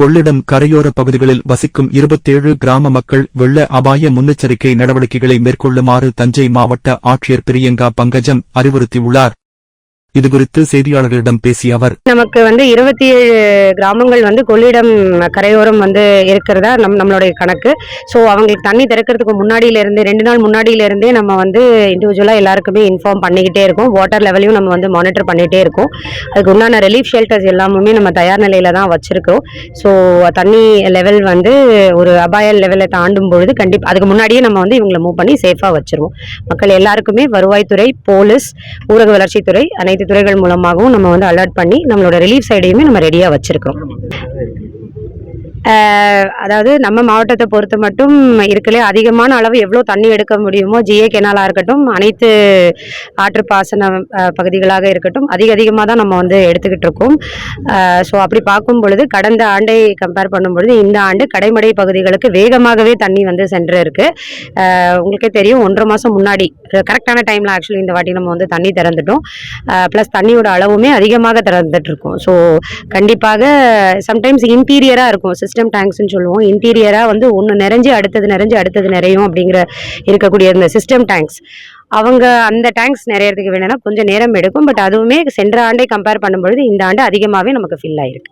கொள்ளிடம் கரையோர பகுதிகளில் வசிக்கும் இருபத்தேழு கிராம மக்கள் வெள்ள அபாய முன்னெச்சரிக்கை நடவடிக்கைகளை மேற்கொள்ளுமாறு தஞ்சை மாவட்ட ஆட்சியர் பிரியங்கா பங்கஜம் அறிவுறுத்தியுள்ளார். இதுகுறித்து செய்தியாளர்களிடம் பேசிய அவர் நமக்கு வந்து இருபத்தி ஏழு கிராமங்கள் வந்து கொள்ளிடம் கரையோரம் வந்து இருக்கிறதா நம் நம்மளுடைய கணக்கு. ஸோ அவங்களுக்கு தண்ணி திறக்கிறதுக்கு முன்னாடியில இருந்து ரெண்டு நாள் முன்னாடியில இருந்தே நம்ம வந்து இண்டிவிஜுவலாக எல்லாருக்குமே இன்ஃபார்ம் பண்ணிக்கிட்டே இருக்கோம். வாட்டர் லெவலையும் நம்ம வந்து மானிட்டர் பண்ணிகிட்டே இருக்கோம். அதுக்கு உண்டான ரிலீஃப் ஷெல்டர்ஸ் எல்லாமே நம்ம தயார் நிலையில தான் வச்சிருக்கோம். ஸோ தண்ணி லெவல் வந்து ஒரு அபாய லெவலை தாண்டும் பொழுது கண்டிப்பாக அதுக்கு முன்னாடியே நம்ம வந்து இவங்களை மூவ் பண்ணி சேஃபாக வச்சிருவோம். மக்கள் எல்லாருக்குமே வருவாய்த்துறை போலீஸ் ஊரக வளர்ச்சித்துறை அனைத்து துறைகள் மூலமாகவும் நம்ம வந்து அலர்ட் பண்ணி நம்மளோட ரிலீஃப் சைடையுமே நம்ம ரெடியாக வச்சுருக்கோம். அதாவது நம்ம மாவட்டத்தை பொறுத்து மட்டும் இருக்கலே அதிகமான அளவு எவ்வளோ தண்ணி எடுக்க முடியுமோ ஜிஏ கெனாலாக இருக்கட்டும் அனைத்து ஆற்று பாசன பகுதிகளாக இருக்கட்டும் அதிக அதிகமாக தான் நம்ம வந்து எடுத்துக்கிட்டு இருக்கோம். ஸோ அப்படி பார்க்கும் பொழுது கடந்த ஆண்டை கம்பேர் பண்ணும் பொழுது இந்த ஆண்டு கடைமடை பகுதிகளுக்கு வேகமாகவே தண்ணி வந்து சென்று இருக்கு உங்களுக்கே தெரியும் ஒன்றரை மாதம் முன்னாடி கரெக்டான டைமில் ஆக்சுவலி இந்த வாட்டி நம்ம வந்து தண்ணி திறந்துட்டோம். ப்ளஸ் தண்ணியோட அளவுமே அதிகமாக திறந்துட்டுருக்கோம். ஸோ கண்டிப்பாக சம்டைம்ஸ் இன்டீரியராக இருக்கும். சிஸ்டம் டேங்க்ஸ்னு சொல்லுவோம். இன்டீரியராக வந்து ஒன்று நிறைஞ்சு அடுத்தது நிறைஞ்சு அடுத்தது நிறையும் அப்படிங்கிற இருக்கக்கூடிய இந்த சிஸ்டம் டேங்க்ஸ் அவங்க அந்த டேங்க்ஸ் நிறையறதுக்கு வேணும்னா கொஞ்சம் நேரம் எடுக்கும். பட் அதுவுமே சென்ற ஆண்டை கம்பேர் பண்ணும்பொழுது இந்த ஆண்டு அதிகமாகவே நமக்கு ஃபில் ஆயிருக்கு.